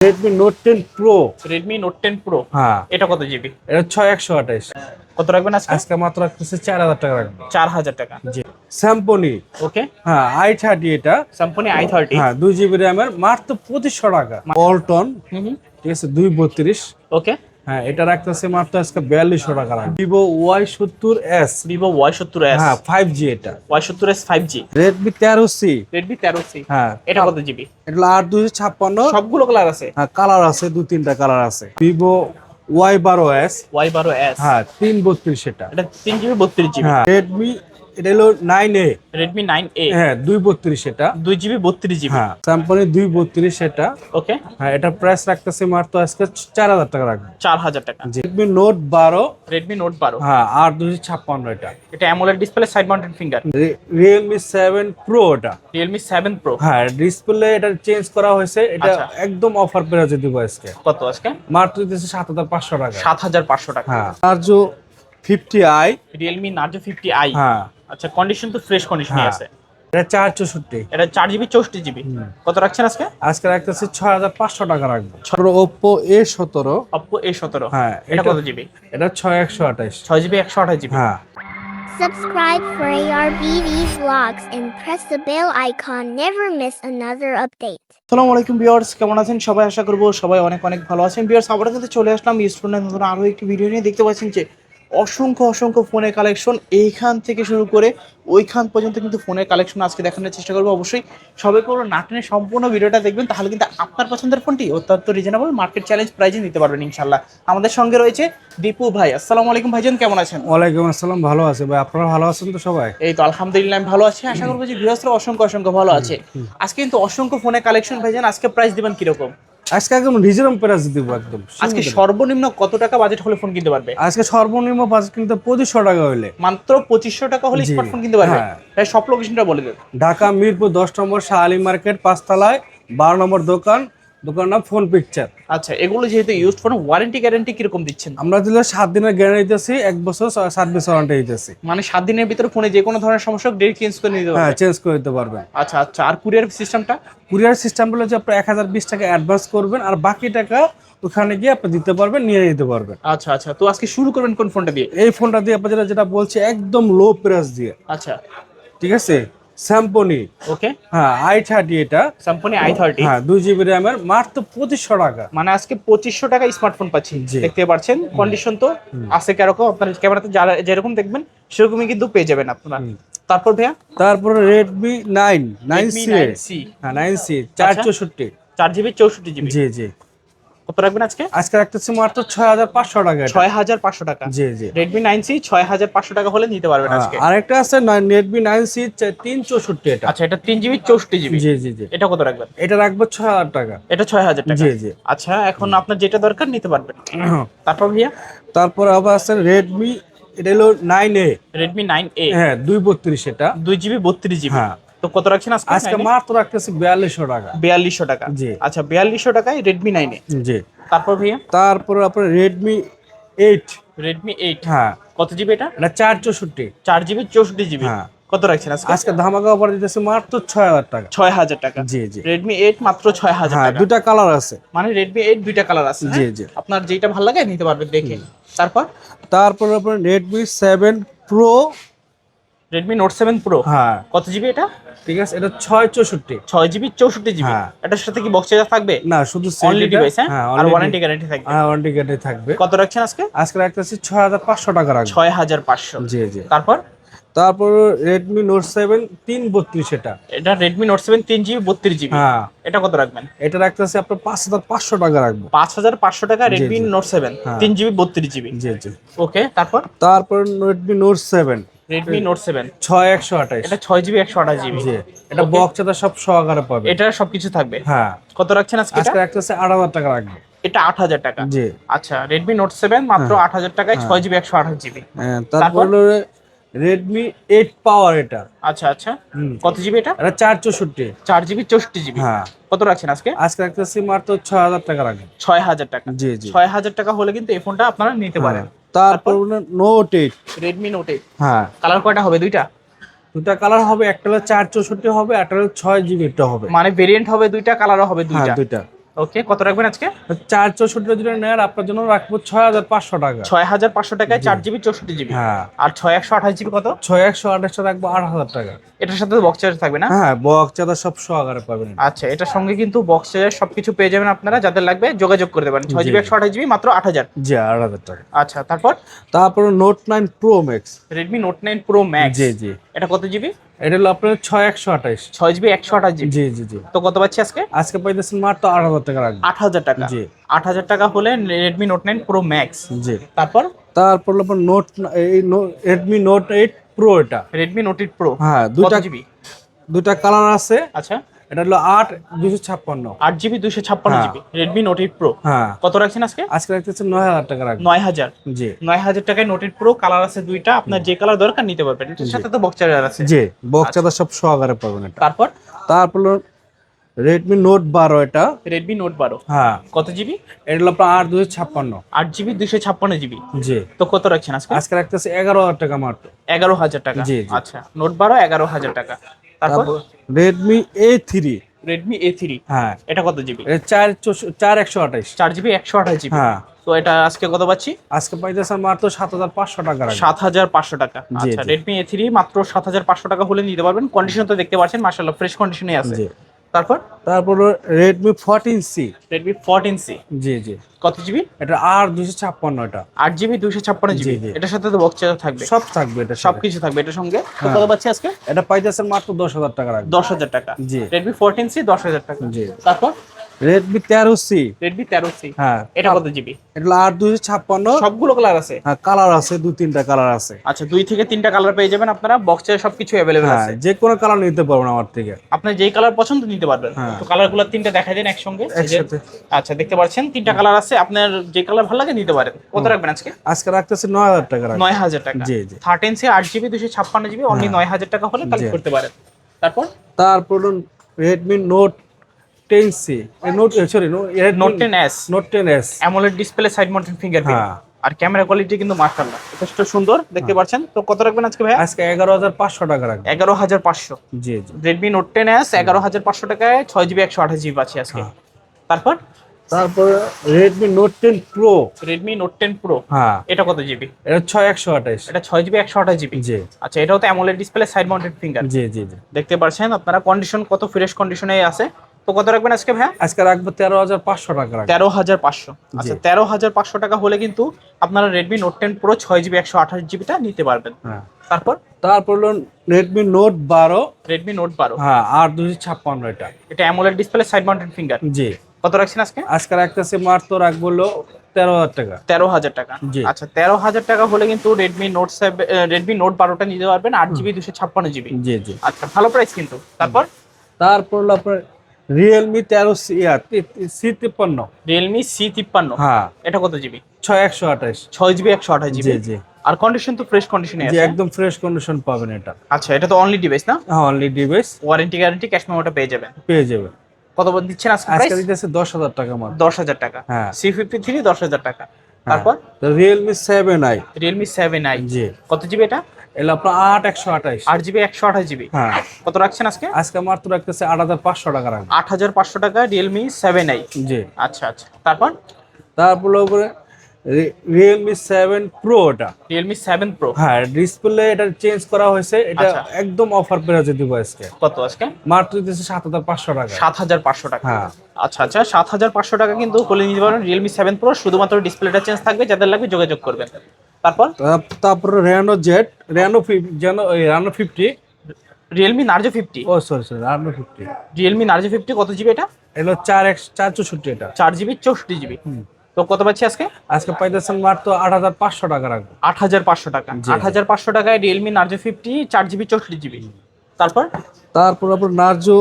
Redmi note ten pro Redmi note ten pro হ্যাঁ। এটা কত জিবি এটা ছয় একশো আঠাইশ কত রাখবেন আজকে? আজকে মাত্র রাখতেছে চার হাজার টাকা রাখবেন। চার হাজার টাকা। জি। স্যাম্পনি ওকে হ্যাঁ আই থার্টি এটা। স্যাম্পনি আই থার্টি হ্যাঁ দুই জিবি র্যামের মাত্র পঁচিশশো টাকা। অল্টন ঠিক আছে দুই বত্রিশ। ওকে হ্যাঁ এটা রাখতেছে মাত্র আজকে বিয়াল্লিশশো টাকা রাখব। ভিভো ওয়াই সত্তর এস ভিভো ওয়াই সত্তর এস হ্যাঁ ফাইভ জি এটা। ওয়াই সত্তর এস ফাইভ জি রেডমি তেরো সি রেডমি তেরো সি হ্যাঁ এটা কত জিবি এটা আট দুশো ছাপ্পান্ন। সবগুলো কালার আছে? হ্যাঁ কালার আছে দু তিনটা কালার আছে। ভিভো ওয়াই বারো এস ওয়াই বারো এস হ্যাঁ তিন বত্রিশ এটা। এটা তিন জিবি বত্রিশ জিবি হ্যাঁ রেডমি এটা হলো nine A Redmi nine A হ্যাঁ দুই বত্রিশ এটা। দুই জিবি বত্রিশ জিবি। হ্যাঁ স্যাম্পনি দুই বত্রিশ এটা। ওকে হ্যাঁ এটা প্রাইস রাখতেছে মাত্র আজকে চার হাজার টাকা রাখব। চার হাজার টাকা। রেডমি নোট বারো। রেডমি নোট বারো। হ্যাঁ আট দুশো ছাপ্পান্ন এটা। এটা AMOLED display side mounted finger Realme seven pro এটা। রিয়েলমি সেভেন প্রো হ্যাঁ ডিসপ্লে এটা চেঞ্জ করা হয়েছে। এটা আচ্ছা। একদম অফার প্রাইসে দিব আজকে। কত আজকে? মাত্র দিতেছে সাত হাজার পাঁচশো টাকা। সাত হাজার পাঁচশো টাকা। হ্যাঁ আর যে fifty I Realme Narzo fifty I হ্যাঁ। আচ্ছা কন্ডিশন তো ফ্রেশ কন্ডিশনে হ্যাঁ। আছে। এটা চার চৌষট্টি। এটা চার জিবি চৌষট্টি জিবি। কত রাখছেন আজকে? আজকে রাখতেছি ছয় হাজার পাঁচশো টাকা রাখব। ছোট ওপ্পো এ সতেরো। অপ্পো এ সতেরো। হ্যাঁ এটা কত জিবি? এটা ছয় একশো আঠাইশ ছয় জিবি একশো আঠাশ জিবি। হ্যাঁ। Subscribe for ARBV vlogs and press the bell icon. Never miss another update. আসসালামু আলাইকুম ভিউয়ার্স কেমন আছেন? সবাই আশা করব সবাই অনেক অনেক ভালো আছেন। ভিউয়ার্স আবারও কিন্তু চলে আসলাম স্টুডেন্ট নতুন আরও একটি ভিডিও নিয়ে দেখতে পাচ্ছেন যে অসংখ্য অসংখ্য ফোনের কালেকশন এইখান থেকে শুরু করে ওইখান পর্যন্ত কিন্তু ফোনের কালেকশন আজকে দেখানোর চেষ্টা করব অবশ্যই। সবাই কোনো নাটনের সম্পূর্ণ ভিডিওটা দেখবেন তাহলে কিন্তু আপনার পছন্দের ফোনটি অত্যন্ত রিজনেবল মার্কেট চ্যালেঞ্জ প্রাইজে নিতে পারবেন ইনশাল্লাহ আমাদের সঙ্গে রয়েছে দীপু ভাই। আসসালামু আলাইকুম ভাইজান কেমন আছেন? ওয়ালাইকুম আসসালাম ভালো আছে ভাই। আপনারা ভালো আছেন তো সবাই? এই তো আলহামদুলিল্লাহ আমি ভালো আছি। আশা করব যে গৃহস্থ অসংখ্য অসংখ্য ভালো আছে। আজকে কিন্তু অসংখ্য ফোনের কালেকশন ভাইজান আজকে প্রাইস দিবেন কীরকম? আজকে একদম রিজার্ভ প্রাইস দিব একদম। আজকে সর্বনিম্ন কত টাকা বাজেট হলে ফোন কিনতে পারবে? আজকে সর্বনিম্ন বাজেট কিনতে পঁচিশশো টাকা হলে। মাত্র পঁচিশশো টাকা হলে স্মার্টফোন কিনতে পারবে? হ্যাঁ। তাই সব লোকেশনটা বলে দেন। ঢাকা মিরপুর দশ নম্বর শাহ আলী মার্কেট পাঁচতলায় বারো নম্বর দোকান দোকান নাম ফোন পিকচার আচ্ছা এগুলো যেহেতু ইউজ ফোন ওয়ারেন্টি গ্যারান্টি কীরকম দিচ্ছেন? আমরা দিলে সাত দিনের গ্যারান্টি দিতেছি এক বছর সার্ভিস ওয়ারেন্টি দিতেছি। মানে সাত দিনের ভিতরে ফোনে যে কোনো ধরনের সমস্যা ডেট চেঞ্জ করে নিতে হ্যাঁ চেঞ্জ করে দিতে পারবেন। আচ্ছা আচ্ছা আর কুরিয়ার সিস্টেমটা কুরিয়ার সিস্টেম বলে যে আপনি এক হাজার বিশ টাকা অ্যাডভান্স করবেন আর বাকি টাকা ওখানে গিয়ে আপনি দিতে পারবেন নিয়ে নিতে পারবেন। আচ্ছা আচ্ছা তো আজকে শুরু করবেন কোন ফোনটা দিয়ে? এই ফোনটা দিয়ে আপনি যেটা যেটা বলছে একদম লো প্রাইস দিয়ে। আচ্ছা। ঠিক আছে? স্যাম্পনি ওকে হ্যাঁ আই থার্টি এটা। সাম্পনি আই থার্টি হ্যাঁ দুই জিবি র্যামের মাত্র পঁচিশশো টাকা। মানে আজকে পঁচিশশো টাকা স্মার্টফোন পাচ্ছি দেখতে পাচ্ছেন কন্ডিশন তো আছে কীরকম আপনার ক্যামেরাতে যারা যেরকম দেখবেন সেরকমই কিন্তু পেয়ে যাবেন আপনারা। তারপর ভাইয়া? তারপরে রেডমি নাইন নাইন সি হ্যাঁ নাইন সি চার আচ্ছা। চৌষট্টি। চার জিবি চৌষট্টি জিবি জি জি। কত রাখবেন আজকে? আজকে রাখতেছি মাত্র ছয় হাজার পাঁচশো টাকা এটা। ছয় হাজার পাঁচশো টাকা। জি জি। ছয় হাজার পাঁচশো টাকা হলে নিতে পারবেন আজকে। আরেকটা আছে সি তিন চৌষট্টি এটা। আচ্ছা এটা তিন জিবি চৌষট্টি জিবি? জি জি জি। এটা কত রাখবেন? এটা রাখব ছয় হাজার টাকা। এটা ছয় হাজার টাকা। জি জি। আচ্ছা এখন আপনার যেটা দরকার নিতে পারবেন। তারপর ভাইয়া? তারপর আবার আছে রেডমি এটা হলো nine A Redmi nine A হ্যাঁ দুই বত্রিশ এটা। দুই জিবি বত্রিশ জিবি। হ্যাঁ। তো কত রাখছেন আজকে? আজকে মাত্র রাখতেছি বিয়াল্লিশশো টাকা। বিয়াল্লিশশো টাকা। জি। আচ্ছা বিয়াল্লিশশো টাকায় রেডমি নাইন এ জি। তারপর ভাইয়া? তারপর আপনার রেডমি এইট রেডমি এইট হ্যাঁ। কত জিবি এটা? এটা চার চৌষট্টি। চার জিবি চৌষট্টি জিবি হ্যাঁ। কত রাখছেন আজকে? আজকে ধামাকা অফার দিতেছে মাত্র ছয় হাজার টাকা। ছয় হাজার টাকা। জি জি। রেডমি এইট মাত্র ছয় হাজার হ্যাঁ টাকা। দুটা কালার আছে। মানে রেডমি এইট দুইটা কালার আছে জি, হ্যাঁ? জি। আপনার যেটা ভালো লাগে নিতে পারবেন দেখে। তারপর? তারপর আপনার Redmi seven pro Redmi note seven pro হ্যাঁ। কত জিবি এটা? ঠিক আছে এটা ছয় চৌষট্টি। ছয় জিবি চৌষট্টি জিবি হ্যাঁ। এটার সাথে কি বক্স চার্জার থাকবে? না শুধু অনলি ডিভাইস হ্যাঁ? আর ওয়ারেন্টি গ্যারান্টি থাকবে। হ্যাঁ ওয়ারেন্টি গ্যারান্টি থাকবে। কত রাখছেন আজকে? আজকে রাখতেছি ছয় হাজার পাঁচশো টাকা রাখব। ছয় হাজার পাঁচশো। জি জি। তারপর? তারপর রেডমি নোট সেভেন তিন বত্রিশ এটা। এটা রেডমি নোট সেভেন তিন জিবি বত্রিশ জিবি হ্যাঁ। এটা কত রাখবেন? এটা রাখতে আছে আপনার পাঁচ হাজার পাঁচশো টাকা রাখব। পাঁচ হাজার পাঁচশো টাকা রেডমি। নোট সেভেন হ্যাঁ। তিন জিবি বত্রিশ জিবি জি জি। ওকে তারপর? তারপর Redmi note seven Redmi note seven ছয় একশো আঠাইশ এটা ছয় জিবি একশো আঠাশ জিবি এটা বক্স এটা সব সহকারে পাবে। এটা সবকিছু থাকবে? হ্যাঁ। কত রাখছেন আজকে আজকে এটা? রাখতেছে আট হাজার টাকা রাখব। এটা আট হাজার টাকা। জি। আচ্ছা রেডমি নোট সেভেন মাত্র আট হাজার টাকায় ছয় জিবি একশো আঠাশ জিবি হ্যাঁ তারপর রেডমি এইট পাওয়ার এটা। আচ্ছা আচ্ছা। কত জিবি এটা? এটা চার চৌষট্টি। চার জিবি চৌষট্টি জিবি হ্যাঁ। কত রাখছেন আজকে? আজকে রাখতেছি মাত্র ছয় হাজার টাকা রাখব। ছয় হাজার টাকা। জি জি। ছয় হাজার টাকা হলে কিন্তু এই ফোনটা আপনারা নিতে পারেন। তারপর note eight Redmi note eight হ্যাঁ। কালার কয়টা হবে? দুইটা? দুটা কালার হবে একটা হলো চার চৌষট্টি হবে একটা হলো ছয় জিবি হবে। মানে ভেরিয়েন্ট হবে দুইটা কালারও হবে হ্যাঁ দুইটা। দুইটা। ওকে কত রাখবেন আজকে? চার চৌষট্টি যদি নেন আপনার জন্য রাখব ছয় হাজার পাঁচশো টাকা। ছয় হাজার পাঁচশো টাকায় চার জিবি চৌষট্টি জিবি? হ্যাঁ। আর ছয় একশো আঠাশ জিবি কত? ছয় একশো আঠাশটা রাখব আট হাজার টাকা। এটার সাথে বক্স চার্জ থাকবে না? হ্যাঁ বক্স চাদা সব সহকারে পাবেন। আচ্ছা এটার সঙ্গে কিন্তু বক্স চার্জার সবকিছু পেয়ে যাবেন আপনারা যাদের লাগবে যোগাযোগ করতে পারেন ছয় জিবি একশো আঠাশ জিবি মাত্র আট হাজার। জি আট হাজার টাকা। আচ্ছা তারপর? তারপরে note nine pro max Redmi note nine pro max জি জি। এটা কত জিবি এটা হলো আপনার ছয় একশো আঠাশ। ছয় জিবি একশো আঠাশ জিবি জি জি জি। তো কত পাচ্ছি আজকে? আজকে পাইতেছেন মাত্র আট হাজার টাকা রাখবে আট হাজার টাকা। জি। আট হাজার টাকা হলে Redmi note nine pro max জি। তারপর? তারপর হলো আপনার নোট এই রেডমি নোট এইট প্রো এটা। রেডমি নোট এইট প্রো হ্যাঁ দুটা জিবি দুটা কালার আছে। আচ্ছা। এটা হলো আট দুশো ছাপ্পান্ন। আট জিবি দুশো ছাপ্পান্ন হ্যাঁ। GB. Redmi note eight pro হ্যাঁ। কত রাখছেন আজকে? আজকে রাখতেছে নয় হাজার টাকা রাখব। নয় হাজার। জি। নয় হাজার টাকায় নোট এইট প্রো কালার আছে দুইটা আপনার যে কালার দরকার নিতে পারবেন। এটার সাথে তো বক্স চার্জার আছে। জি বক্স চাদা সব সহকারে পাবেন এটা। তারপর? তারপর রেডমি নোট বারো এটা। রেডমি নোট বারো। হ্যাঁ। কত জিবি? এটা হলো আপনার আট দুশো ছাপ্পান্ন। আট জিবি দুশো ছাপ্পান্ন জিবি। জি। তো কত রাখছেন আজকে? আজকে রাখতেছে এগারো হাজার টাকা মাত্র। এগারো হাজার টাকা। জি। আচ্ছা নোট বারো এগারো হাজার টাকা। তারপর? Redmi A three Redmi A three হ্যাঁ। এটা কত জিবি চার চার একশো আঠাইশ চার জিবি একশো আঠাশ জিবি হ্যাঁ। তো এটা আজকে কত পাচ্ছি? আজকে পাইতেছে মাত্র সাত হাজার পাঁচশো টাকা সাত হাজার পাঁচশো টাকা। আচ্ছা। রেডমি এ থ্রি মাত্র সাত হাজার পাঁচশো টাকা হলে নিতে পারবেন। কন্ডিশন তো দেখতে পাচ্ছেন মার্শাল্লাহ ফ্রেশ কন্ডিশনে আছে। জি। তারপর? তারপর সি রেডমি ফোরটিন সি জি জি। কত জিবি এটা আর দুশো ছাপ্পান্ন এটা। আট জিবি দুশো ছাপ্পান্ন জিবি জি, জি। এটার সাথে তো বক্স চার্জার থাকবে। সব থাকবে এটা সব সবকিছু থাকবে এটার সঙ্গে। তো হ্যাঁ। কত পাচ্ছি আজকে? এটা পাইতেছেন মাত্র দশ হাজার টাকা রাখবে। দশ হাজার টাকা। জি। রেডমি ফোরটিন সি দশ হাজার টাকা। জি। তারপর? রেডমি তেরো সি রেডমি তেরো সি হ্যাঁ। এটা কত জিবি এটা আট দুশো ছাপ্পান্ন। সবগুলো কালার আছে? হ্যাঁ কালার আছে দু তিনটা কালার আছে। আচ্ছা দুই থেকে তিনটা কালার পেয়ে যাবেন আপনারা। বক্সে সবকিছু অ্যাভেলেবেল হ্যাঁ আছে। যে কোনো কালার নিতে পারবেন আমার থেকে। আপনার যেই কালার পছন্দ নিতে পারবেন। হ্যাঁ। তো কালারগুলো তিনটা দেখাই দেন একসঙ্গে। আচ্ছা দেখতে পাচ্ছেন তিনটা কালার আছে। আপনার যে কালার ভালো লাগে নিতে পারেন। কত রাখবেন আজকে? আজকে রাখতেছে নয় হাজার টাকা রাখবে নয় হাজার টাকা। জি, জি। থার্টিন সি আট জিবি দুশো ছাপ্পান্ন জিবি অনলি নয় হাজার টাকা হলে কালেক্ট করতে পারেন। তারপর? তারপর Redmi note ten C note sorry note ten S note ten S AMOLED display side mounted fingerprint হ্যাঁ। আর ক্যামেরা কোয়ালিটি কিন্তু যথেষ্ট সুন্দর দেখতে পাচ্ছেন। তো কত রাখবেন আজকে ভাইয়া? আজকে এগারো হাজার পাঁচশো টাকা এগারো হাজার পাঁচশো। জি জি। রেডমি নোট টেন এস এগারো হাজার পাঁচশো টাকায় ছয় জিবি একশো আঠাশ জিবি আছে আজকে। হ্যাঁ। তারপর? তারপর Redmi note ten pro Redmi note ten pro হ্যাঁ। এটা কত জিবি এটা ছয় একশো আঠাইশ এটা ছয় জিবি একশো আঠাশ জিবি জি। আচ্ছা এটাও তো AMOLED display side mounted finger জি জি জি। দেখতে পাচ্ছেন আপনারা কন্ডিশন কত ফ্রেশ কন্ডিশনে আছে। তো কত রাখবেন আজকে ভাইয়া? আজকে রাখব তেরো হাজার পাঁচশো টাকা তেরো হাজার পাঁচশো। আচ্ছা তেরো হাজার পাঁচশো টাকা হলে কিন্তু আপনারা রেডমি নোট টেন প্রো ছয় জিবি একশো আঠাশ জিবিটা নিতে পারবেন। হ্যাঁ। তারপর? তারপর হলো রেডমি নোট বারো। রেডমি নোট বারো। হ্যাঁ আট দুশো ছাপ্পান্ন এটা। এটা AMOLED display side mounted finger জি। কত রাখছেন আজকে? আজকে রাখতেছে মাত্র রাখব হলো তেরো হাজার টাকা। তেরো হাজার টাকা। আচ্ছা তেরো হাজার টাকা হলে কিন্তু Redmi note seven Redmi note বারোটা নিতে পারবেন আট জিবি দুশো ছাপ্পান্ন জিবি জি জি। আচ্ছা ভালো প্রাইস কিন্তু। তারপর? তারপর হলো আপনার রিয়েলমি তেরো সি তিপ্পান্ন। রিয়েলমি সি তিপ্পান্ন। হ্যাঁ এটা কত জিবি ছয় একশো আঠাইশ ছয় জিবি একশো আঠাশ জিবি জি। আর কন্ডিশন তো ফ্রেশ কন্ডিশনে আছে। একদম ফ্রেশ কন্ডিশন পাবেন এটা। আচ্ছা এটা তো অনলি ডিভাইস না? হ্যাঁ only device warranty guarantee cash মেমোটা পেয়ে যাবেন। পেয়ে যাবেন কত দিচ্ছেন আজকে আজকে দিতেছে দশ হাজার টাকা মাত্র। দশ হাজার টাকা। হ্যাঁ। সি ফিফটি থ্রি দশ হাজার টাকা। তারপর? Realme seven I Realme seven I জি। কত জিবি এটা? এলো আপনার আট একশো আঠাইশ। আট জিবি একশো আঠাশ জিবি? হ্যাঁ। কত রাখছেন আজকে? আজকে মাত্র রাখতেছে আট হাজার পাঁচশো টাকা আট হাজার পাঁচশো টাকা রিয়েলমি সেভেন আই জি। আচ্ছা আচ্ছা। তারপর? তারপর উপরে রিয়েলমি সেভেন প্রো ওটা রিয়েলমি সেভেন প্রো হ্যাঁ ডিসপ্লে এটা চেঞ্জ করা হয়েছে এটা আচ্ছা। একদম অফার প্রাইসে দিব আজকে। কত আজকে? মাত্র দিতেছে সাত হাজার পাঁচশো টাকা। সাত হাজার পাঁচশো টাকা। হ্যাঁ। আচ্ছা আচ্ছা। সাত হাজার পাঁচশো টাকা কিন্তু বলে নিতে পারেন রিয়েলমি সেভেন প্রো শুধুমাত্র ডিসপ্লেটা চেঞ্জ থাকবে যাদের লাগবে যোগাযোগ করবেন। তারপর? তার- তারপরে রেনো জেড রেনো যেন Reno fifty Realme Narzo fifty ও sorry sorry Reno fifty Realme Narzo fifty কত জিবি এটা? এলো চার এক চার চৌষট্টি এটা। চার জিবি চৌষট্টি জিবি তো কত পাচ্ছি আজকে? আজকে পাইতেছেন মাত্র আট হাজার পাঁচশো টাকা রাখব। আট হাজার পাঁচশো টাকা। আট হাজার পাঁচশো টাকায় রিয়েলমি নার্জো ফিফটি চার জিবি চৌষট্টি জিবি তারপর? তারপর আপনার Narzo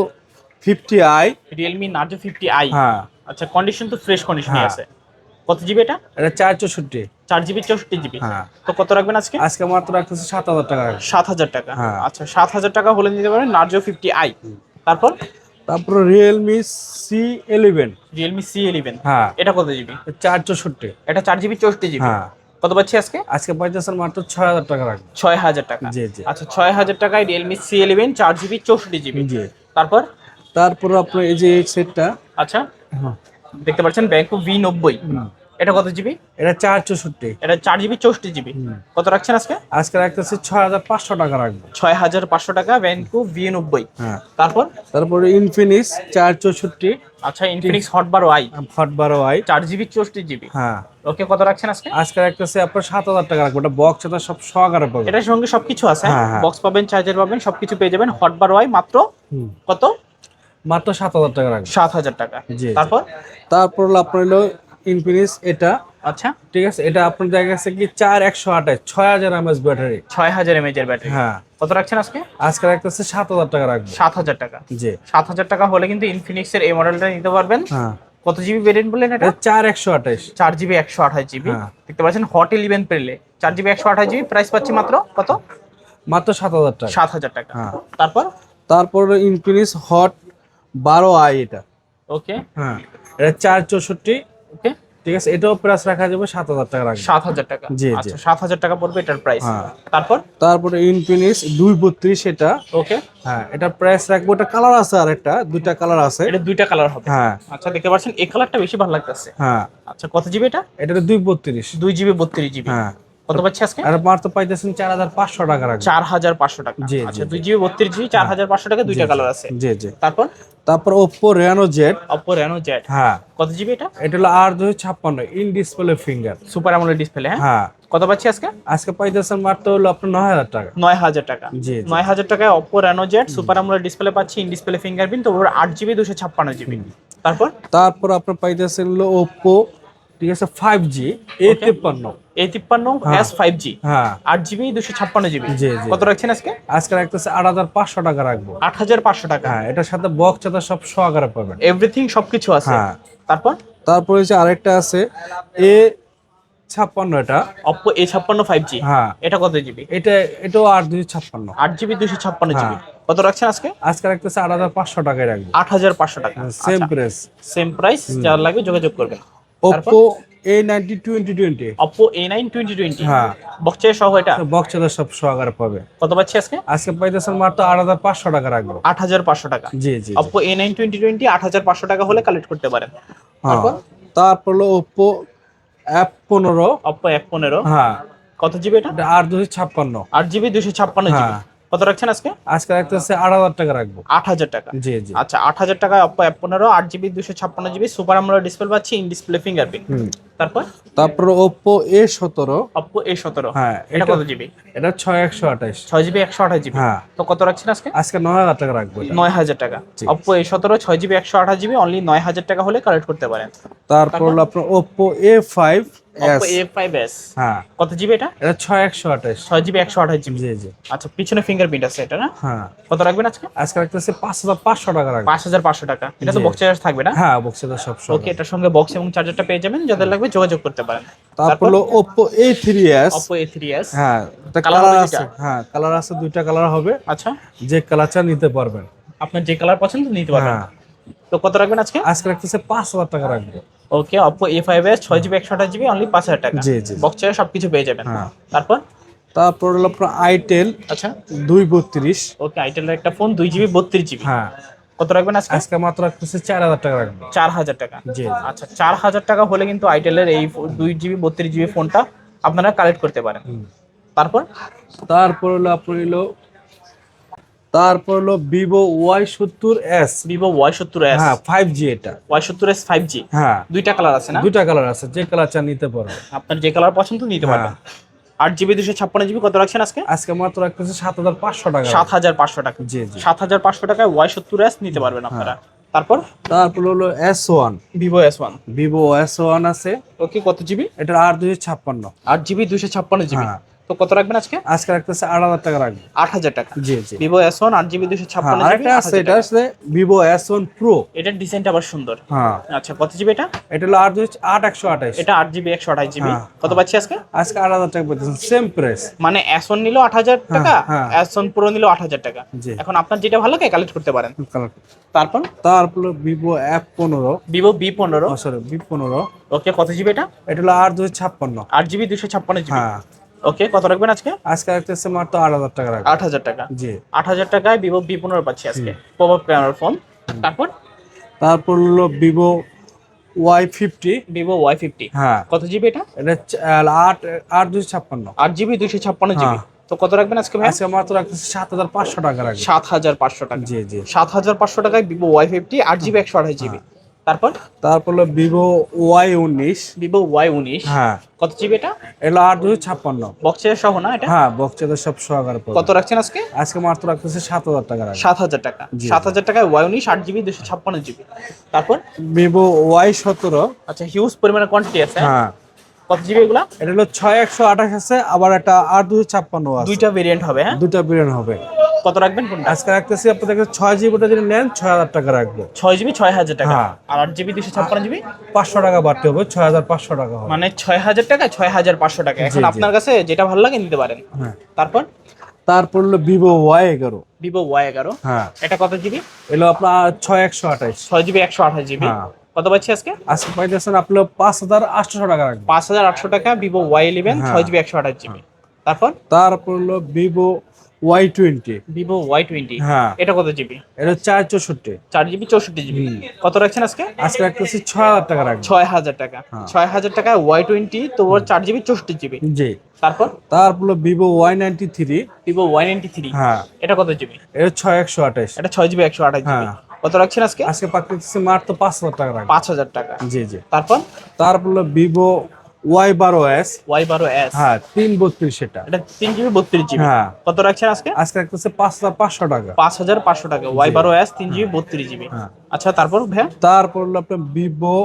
fifty I Realme Narzo fifty I হ্যাঁ। আচ্ছা কন্ডিশন তো ফ্রেশ কন্ডিশনে হ্যাঁ। আছে। কত জিবি এটা? এটা চার চৌষট্টি। চার জিবি চৌষট্টি জিবি হ্যাঁ। তো কত রাখবেন আজকে? আজকে মাত্র রাখতেছে সাত হাজার টাকা। সাত হাজার টাকা। হ্যাঁ। আচ্ছা সাত হাজার টাকা হলে নিতে পারেন নার্জো ফিফটি আই তারপর? তারপর Realme C eleven Realme C eleven হ্যাঁ। এটা কত জিবি চার চৌষট্টি। এটা চার জিবি চৌষট্টি জিবি হ্যাঁ। কত পাচ্ছি আজকে? আজকে পাইতেছেন মাত্র ছয় হাজার টাকা রাখব। ছয় হাজার টাকা। জি জি। আচ্ছা ছয় হাজার টাকায় রিয়েলমি সি ইলেভেন চার জিবি চৌষট্টি জিবি জি। তারপর? তারপর আপনার এই যে সেটটা আচ্ছা। দেখতে পাচ্ছেন ব্যাংকো ভি নব্বই। এটা কত জিবি? এটা চার চৌষট্টি। এটা চার জিবি চৌষট্টি জিবি। কত রাখছেন আজকে? আজকে রাখতেছি ছয় হাজার পাঁচশো টাকা রাখব। ছয় হাজার পাঁচশো টাকা ব্যাংকো ভি নব্বই। হ্যাঁ। তারপর? তারপরে ইনফিনিক্স চার চৌষট্টি। আচ্ছা ইনফিনিক্স হট বারো আই ফট বারো আই চার জিবি চৌষট্টি জিবি। হ্যাঁ। ওকে কত রাখছেন আজকে? আজকে রাখতেছি আপনার সাত হাজার টাকা রাখব। ওটা বক্স এটা সব সহকারে পাবে এটার সঙ্গে সবকিছু আছে হ্যাঁ, হ্যাঁ। বক্স পাবেন চার্জার পাবেন সবকিছু পেয়ে যাবেন। হট বারো আই মাত্র। কত? মাত্র সাত হাজার টাকা রাখব। সাত হাজার টাকা। তারপর? তারপর আপনার হলো ইনফিনিক্স এটা। আচ্ছা। ঠিক আছে এটা আপনার দেখা গেছে কি চার একশো আঠাশ ছয় হাজার এমএস ব্যাটারি। ছয় হাজার এমএচ এর ব্যাটারি। হ্যাঁ। কত রাখছেন আজকে? আজকে রাখতেছে সাত হাজার টাকা রাখব। সাত হাজার টাকা। জি। সাত হাজার টাকা হলে কিন্তু ইনফিনিক্স এর এই মডেলটা নিতে পারবেন। হ্যাঁ। কত জিবি ভেরিয়েন্ট বললেন এটা? এটা চার একশো আঠাশ। চার জিবি একশো আঠাশ জিবি হ্যাঁ। দেখতে পাচ্ছেন হট ইলেভেন পেলে চার জিবি একশো আঠাশ জিবি প্রাইস পাচ্ছি মাত্র কত? মাত্র সাত হাজার টাকা। সাত হাজার টাকা। হ্যাঁ। তারপর? তারপর ইনফিনিক্স হট বারো আই এটা। ওকে হ্যাঁ। এটা চার চৌষট্টি ওকে ঠিক আছে এটাও প্রাইস রাখা যাবে সাত হাজার টাকা রাখবে। সাত হাজার টাকা। জি। আচ্ছা সাত হাজার টাকা পড়বে এটার প্রাইস হ্যাঁ। তারপর? তারপরে ইনফিনিক্স দুই বত্রিশ এটা। ওকে হ্যাঁ এটা প্রাইস রাখব এটা কালার আছে আর একটা দুইটা কালার আছে। এটা দুইটা কালার হবে। হ্যাঁ। আচ্ছা দেখতে পাচ্ছেন এই কালারটা বেশি ভালো লাগতেছে। হ্যাঁ। আচ্ছা কত জিবি এটা? এটা দুই বত্রিশ। দুই জিবি বত্রিশ জিবি হ্যাঁ। কত পাচ্ছি আজকে? আর মাত্র পাইতেছেন চার হাজার পাঁচশো টাকা রাখবে চার হাজার পাঁচশো টাকা। জি, আচ্ছা জি। দুই জিবি বত্রিশ জিবি চার হাজার পাঁচশো টাকা দুইটা কালার আছে। জি জি। তারপর? তারপর Oppo Reno Z Oppo Reno Z হ্যাঁ। কত জিবি এটা? এটা হলো আর দুই ছাপ্পান্ন in display finger super AMOLED display হ্যাঁ? কত পাচ্ছি আজকে? আজকে পাইতেছেন মাত্র হলো আপনার নয় হাজার টাকা। নয় হাজার টাকা। জি, জি। নয় হাজার টাকায় Oppo Reno Z super AMOLED display পাচ্ছি ইন ডিসপ্লে ফিঙ্গারপ্রিন্ট তো ওর আট জিবি দুশো ছাপ্পান্ন জিবি। তারপর? তারপর আপনার পাইতেছেন হলো ওপ্পো ঠিক আছে ফাইভ জি এ তিপ্পান্ন। এস ফাইভ জি আট জিবি দুশো ছাপ্পান্ন জিবি। কত রাখছেন আজকে? আজকে রাখতেছে আট হাজার পাঁচশো টাকা রাখব। আট হাজার পাঁচশো টাকা। হ্যাঁ এটার সাথে বক্স চাতা সব সহকারে পাবেন। এভরিথিং সবকিছু আছে। হ্যাঁ। তারপর? তারপর হচ্ছে আরেকটা আছে এ ছাপ্পান্ন এটা। অপো এ ছাপ্পান্ন ফাইভ জি হ্যাঁ। এটা কত জিবি এটা এটাও আট দুই ছাপ্পান্ন। আট জিবি দুশো ছাপ্পান্ন জিবি হ্যাঁ। কত রাখছেন আজকে? আজকে রাখতেছে আট হাজার পাঁচশো টাকায় রাখব। আট হাজার পাঁচশো টাকা। সেম প্রেস সেম প্রাইস যার লাগবে যোগাযোগ করবেন। Oppo A ninety twenty twenty Oppo A nine twenty twenty হ্যাঁ। বক্সে সহ এটা? বক্স চাতা সব সহকারে পাবে। কত পাচ্ছি আজকে? আজকে পাইতেছেন মাত্র আট হাজার পাঁচশো টাকা রাখব। আট হাজার পাঁচশো টাকা। জি জি। Oppo A nine twenty twenty আট হাজার পাঁচশো টাকা হলে কালেক্ট করতে পারেন। হ্যাঁ। তারপর? হলো অ্যাপ পনেরো। অপো পনেরো। হ্যাঁ। কত জিবি এটা? আট দুশো ছাপ্পান্ন। আট জিবি দুশো ছাপ্পান্ন জিবি হ্যাঁ। কত রাখছেন আজকে? আজকে রাখতেছে আট হাজার টাকা রাখব। আট হাজার টাকা? জি জি। আচ্ছা আট হাজার টাকায় অপো এক পনেরো আট জিবি দুশো ছাপ্পান্ন জিবি সুপার আমোলেড ডিসপ্লে পাচ্ছি ইন ডিসপ্লে ফিঙ্গারপ্রিন্ট তারপর? তারপর ওপ্পো এ সতেরো। অপো এ সতেরো। হ্যাঁ এটা কত জিবি? এটা ছয় একশো আঠাশ। ছয় জিবি একশো আঠাশ জিবি? হ্যাঁ। তো কত রাখছেন আজকে? আজকে নয় হাজার টাকা রাখব নয় হাজার টাকা। অপো এ সতেরো ছয় জিবি একশো আঠাশ জিবি অনলি নয় হাজার টাকা হলে কালেক্ট করতে পারেন। তারপর আপনার ওপ্পো এ ফাইভ হ্যাঁ। কত জিবি এটা? এটা জি জি আচ্ছা পিছনে ফিঙ্গারপ্রিন্ট আছে এটা না? হ্যাঁ। কত রাখবেন আজকে? আজকে রাখতেছে টাকা এটা তো বক্স চার্জ থাকবে না? হ্যাঁ বক্সে সব সব। ওকে এটার সঙ্গে বক্স এবং চার্জারটা পেয়ে যাবেন। যাদের লাগবে যোগাযোগ করতে পারেন। তারপর হলো হ্যাঁ এটা কালার আছে? হ্যাঁ কালার আছে দুইটা কালার হবে। আচ্ছা। যে কালারটা নিতে পারবেন। আপনার যে কালার পছন্দ নিতে পারবেন। হ্যাঁ। তো কত রাখবেন আজকে? আজকে রাখতেছে পাঁচ হাজার টাকা রাখব। Okay Oppo A five S ছয় জিবি একশো আঠাশ জিবি অনলি পাঁচ হাজার টাকা। জি, জি। বক্স সব কিছু পেয়ে যাবেন। হ্যাঁ। তারপর? তারপর হলো আপনার আইটেল আচ্ছা। দুই বত্রিশ। ওকে আইটেলের একটা ফোন দুই জিবি বত্রিশ জিবি হ্যাঁ। কত রাখবেন আজকে? আজকে মাত্র রাখতেছে চার হাজার টাকা রাখব। চার হাজার টাকা। জি। আচ্ছা চার হাজার টাকা হলে কিন্তু আইটেলের এই দুই জিবি বত্রিশ জিবি ফোনটা আপনারা কালেক্ট করতে পারেন। তারপর? তারপর হলো আপনার হলো তারপর হলো ভিভো ওয়াই সত্তর এস ভিভো ওয়াই সত্তর এস হ্যাঁ ফাইভ জি এটা। ওয়াই সত্তর এস ফাইভ জি হ্যাঁ। দুইটা কালার আছে না? দুইটা কালার আছে যে কালার চা নিতে পারবে আপনার যে কালার পছন্দ নিতে পারবেন। আট জিবি দুশো ছাপ্পান্ন জিবি কত রাখছেন আজকে? আজকে মাত্র রাখতেছে সাত হাজার পাঁচশো টাকা। সাত হাজার পাঁচশো টাকা। জি জি। সাত হাজার পাঁচশো টাকায় ওয়াই সত্তর এস নিতে পারবেন আপনারা। তারপর? তারপর হলো S one Vivo S one Vivo S one আছে। ওকে কত জিবি এটার আট দুশো ছাপ্পান্ন। আট জিবি দুশো ছাপ্পান্ন জিবি হ্যাঁ। তো কত রাখবেন আজকে? আজকে রাখতেছে আট হাজার টাকা রাখবে। আট হাজার টাকা। জি জি। ভিভো এস ওয়ান আট জিবি দুশো হ্যাঁ ছাপ্পান্ন আরেকটা আছে এটা আছে ভিভো এস ওয়ান প্রো এটার ডিজাইনটা আবার সুন্দর। হ্যাঁ। আচ্ছা কত জিবি এটা? এটা হলো আট আট একশো আঠাশ এটা আট জিবি একশো আঠাশ জিবি। হ্যাঁ। কত পাচ্ছি আজকে? আজকে আট হাজার টাকা পেতেছেন সেম প্রাইস মানে এস ওয়ান নিল আট হাজার টাকা। এস ওয়ান প্রো নিল আট হাজার টাকা। এখন আপনার যেটা ভালো লাগে কালেক্ট করতে পারেন। তারপর? তারপর ভিভো অ্যাপ পনেরো। ভিভো বি পনেরো। সরি ভি পনেরো। ওকে কত জিবি এটা? এটা হলো আট দুশো ছাপ্পান্ন। আট জিবি দুশো ছাপ্পান্ন জিবি। হ্যাঁ। ওকে কত রাখবেন আজকে? আজকে রাখতেছে মাত্র আট হাজার টাকা রাখবে। আট হাজার টাকা। জি। আট হাজার টাকায় ভিভো বি পনেরো পাচ্ছি আজকে। পপ ক্যামেরার ফোন তারপর? তারপর হলো Vivo Y fifty Vivo Y fifty হ্যাঁ। কত জিবি এটা? এটা আট আট দুশো ছাপ্পান্ন। আট জিবি দুইশো ছাপ্পান্ন জিবি হ্যাঁ। তো কত রাখবেন আজকে ভাই আজকে মাত্র রাখতেছি সাত হাজার পাঁচশো টাকা রাখবে। সাত হাজার পাঁচশো টাকা। জি জি। সাত হাজার পাঁচশো টাকায় ভিভো ওয়াই ফিফটি আট জিবি একশো আঠাশ জিবি তারপর? তারপর হলো ভিভো ওয়াই উনিশ। ভিভো ওয়াই উনিশ। হ্যাঁ। কত জিবি এটা? এগুলো আট দুশো ছাপ্পান্ন। বক্সের সহ না এটা? হ্যাঁ বক্সেদের সব সহকারে কত রাখছেন আজকে? আজকে মাত্র রাখতেছি সাত হাজার টাকা সাত হাজার টাকা। সাত হাজার টাকায় ওয়াই উনিশ আট জিবি দুশো ছাপ্পান্ন জিবি তারপর? ভিভো ওয়াই সতেরো। আচ্ছা হিউজ পরিমাণে কোয়ান্টিটি আছে। হ্যাঁ। কত জিবি এগুলা? এটা হলো ছয় একশো আঠাশ আছে আবার একটা আট দুশো ছাপ্পান্ন আছে। দুইটা ভেরিয়েন্ট হবে হ্যাঁ? দুটা বিরিয়ানি হবে। কত রাখবেন কোনটা আজকে রাখতেছি আপনাদের ছয় জিবিটা যদি নেন ছয় হাজার টাকা রাখব। ছয় জিবি ছয় হাজার টাকা? হ্যাঁ। আর আট জিবি দুশো ছাপ্পান্ন জিবি পাঁচশো টাকা বাড়তে হবে ছয় হাজার পাঁচশো টাকা মানে ছয় হাজার টাকা ছয় হাজার পাঁচশো টাকা। এখন আপনার কাছে যেটা ভালো লাগে নিতে পারেন। হ্যাঁ। তারপর? তারপর হলো ভিভো ওয়াই এগারো। ভিভো ওয়াই এগারো। হ্যাঁ। এটা কত জিবি এলো আপনার ছয় একশো আঠাশ ছয় জিবি একশো আঠাশ জিবি হ্যাঁ। কত পাচ্ছি আজকে? আজকে পাইতেছেন আপনি পাঁচ হাজার আটশো টাকা পাঁচ হাজার আটশো টাকা ভিভো ওয়াই ইলেভেন হ্যাঁ। ছয় জিবি একশো আঠাশ জিবি তারপর? তারপর হলো Vivo Y twenty Vivo Y twenty হ্যাঁ। এটা কত জিবি এটা চার চৌষট্টি। চার জিবি চৌষট্টি জিবি কত রাখছেন আজকে? আজকে রাখতেছি ছয় হাজার টাকা রাখবেন ছয় হাজার টাকা। হ্যাঁ। ছয় হাজার টাকায় ওয়াই টোয়েন্টি তো চার জিবি চৌষট্টি জিবি জি। তারপর? তারপর Vivo Y ninety three Vivo Y ninety three হ্যাঁ। এটা কত জিবি এটা ছয় একশো আঠাশ। এটা ছয় জিবি একশো আঠাশ জিবি হ্যাঁ। কত রাখছেন আজকে? আজকে পাকতেছি মাত্র পাঁচ হাজার টাকা পাঁচ হাজার টাকা। জি জি। তারপর? তারপর ভিভো ওয়াই বারো এস ওয়াই বারো এস হ্যাঁ তিন বত্রিশ সেটা। এটা তিন জিবি বত্রিশ জিবি। হ্যাঁ। কত রাখছেন আজকে? আজকে রাখতেছে পাঁচ হাজার পাঁচশো টাকা। পাঁচ হাজার পাঁচশো টাকা। ওয়াই বারো এস তিন জিবি বত্রিশ জিবি। হ্যাঁ। আচ্ছা তারপর ভাইয়া? তারপর হলো আপনার ভিভো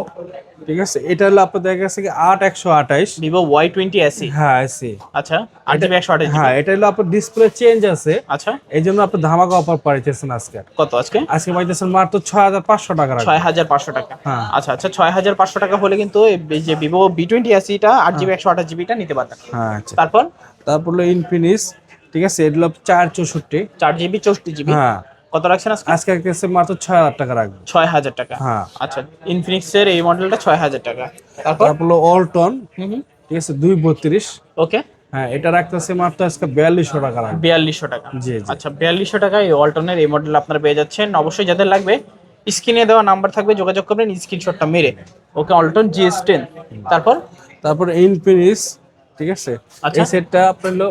ঠিক আছে? এটা হলো আপনার দেখা গেছে কি আট একশো আঠাইশ। ভিভো ওয়াই টোয়েন্টি এসি হ্যাঁ এসি আচ্ছা আট জিবি একশো আঠাশ হ্যাঁ এটা হলো আপনার ডিসপ্লে চেঞ্জ আছে। আচ্ছা। এই জন্য আপনি ধামাকা অফার পাইতেছেন আজকে। কত আজকে? আজকে পাইতেছেন মাত্র ছয় হাজার পাঁচশো টাকা ছয় হাজার পাঁচশো টাকা। হ্যাঁ। আচ্ছা আচ্ছা ছয় হাজার পাঁচশো টাকা হলে কিন্তু যে ভিভো বি টোয়েন্টি এসিটা আট জিবি একশো আঠাশ জিবিটা নিতে পারবেন হ্যাঁ আচ্ছা। তারপর? তারপর হলো ইনফিনিক্স ঠিক আছে? এটা হলো চার চৌষট্টি। চার জিবি চৌষট্টি জিবি। হ্যাঁ। কত রাখছেন আজকে? আজকে রাখতেছে মাত্র ছয় হাজার টাকা রাখবেন ছয় হাজার টাকা। হ্যাঁ। আচ্ছা ইনফিনিক্সের এই মডেলটা ছয় হাজার টাকা। তারপর? তারপর হলো অল্টন হুম ঠিক আছে দুই বত্রিশ। ওকে। হ্যাঁ এটা রাখতেছে মাত্র আজকে বিয়াল্লিশশো টাকা রাখবেন বিয়াল্লিশশো টাকা। জি জি। আচ্ছা বিয়াল্লিশশো টাকায় অল্টনের এই মডেল আপনারা পেয়ে যাচ্ছেন। অবশ্যই যাদের লাগবে স্ক্রিনে দেওয়া নাম্বার থাকবে যোগাযোগ করবেন স্ক্রিনশটটা মেরে। ওকে অল্টন জিএস টেন তারপর? তারপর ইনফিনিক্স ঠিক আছে? আচ্ছা। এই সেটটা আপনার হলো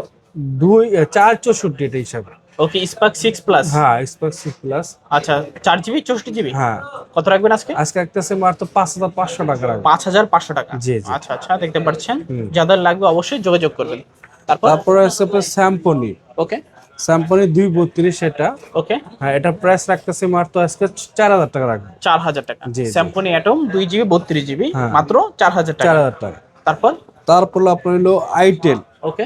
দুই চার চৌষট্টি এটা হিসাবে। ওকে স্পার্ক সিক্স প্লাস হ্যাঁ স্পার্ক সিক্স প্লাস আচ্ছা চার জিবি চৌষট্টি জিবি হ্যাঁ। কত রাখবেন আজকে? আজকে রাখতেছে মাত্র পাঁচ হাজার পাঁচশো টাকা রাখবেন পাঁচ হাজার পাঁচশো টাকা? জি, জি। আচ্ছা আচ্ছা দেখতে পাচ্ছেন। যাদের লাগবে অবশ্যই যোগাযোগ করবেন। তারপর? তারপরে আছে স্যাম্পনি ওকে স্যাম্পনি দুই বত্রিশ এটা। ওকে হ্যাঁ এটা প্রাইস রাখতেছে মাত্র আজকে চার হাজার টাকা রাখবেন চার হাজার টাকা। স্যাম্পনি অ্যাটম দুই জিবি বত্রিশ জিবি হ্যাঁ। মাত্র চার হাজার চার টাকা হাজার টাকা। তারপর? তারপর হলো আপনার হলো আইটেল ওকে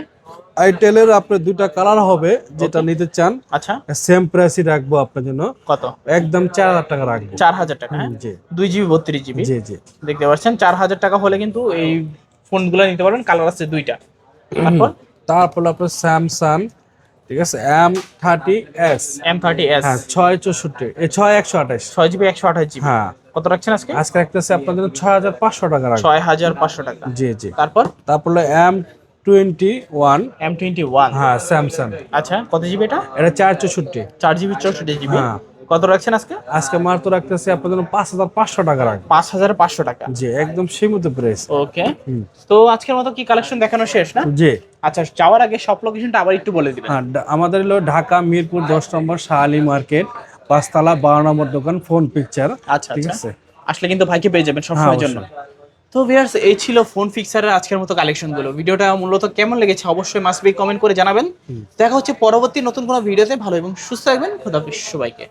আইটেলের আপনার দুইটা কালার হবে যেটা নিতে চান। আচ্ছা। সেম প্রাইসই রাখব আপনার জন্য। কত? একদম চার হাজার টাকা রাখব। চার হাজার টাকা হ্যাঁ? জি। দুই জিবি বত্রিশ জিবি? জি জি। দেখতে পাচ্ছেন চার হাজার টাকা হলে কিন্তু এই ফোনগুলো নিতে পারবেন কালার আছে দুইটা। তারপর? তারপর আপনার স্যামসাং ঠিক আছে M thirty S M thirty S হ্যাঁ ছয় চৌষট্টি ছয় একশো আঠাশ। ছয় জিবি একশো আঠাশ জিবি। হ্যাঁ। কত রাখছেন আজকে? আজকে রাখতেছে আপনার জন্য ছয় হাজার পাঁচশো টাকা ছয় হাজার পাঁচশো টাকা। জি জি। তারপর? তারপর M twenty one M twenty one হ্যাঁ স্যামসাং আচ্ছা কত জিবি এটা? এটা চার চৌষট্টি। চার জিবি চৌষট্টি জিবি হ্যাঁ। কত রাখছেন আজকে? আজকে মাত্র রাখতেছে আপনার জন্য পাঁচ হাজার পাঁচশো টাকা পাঁচ হাজার পাঁচশো টাকা। জি একদম সীমিত প্রাইস ওকে তো আজকের মতো কি কালেকশন দেখানো শেষ না? জি। আচ্ছা যাওয়ার আগে সব লোকেশনটা আবার একটু বলে দিবেন। হ্যাঁ আমাদের হলো ঢাকা মিরপুর দশ নম্বর শাহালি মার্কেট পাঁচতলা বারো নম্বর দোকান ফোন পিকচার আচ্ছা ঠিক আচ্ছা। আছে? আসলে কিন্তু ভাইকে পেয়ে যাবেন হ্যাঁ, সবসময়ের জন্য তো ভিয়ার্স এই ছিল ফোন ফিক্সারের আজকের মতো কালেকশনগুলো ভিডিওটা মূলত কেমন লেগেছে অবশ্যই মাস্ট বি কমেন্ট করে জানাবেন। দেখা হচ্ছে পরবর্তী নতুন কোনো ভিডিওতে। ভালো এবং সুস্থ থাকবেন। খোদা হাফেজ সবাইকে।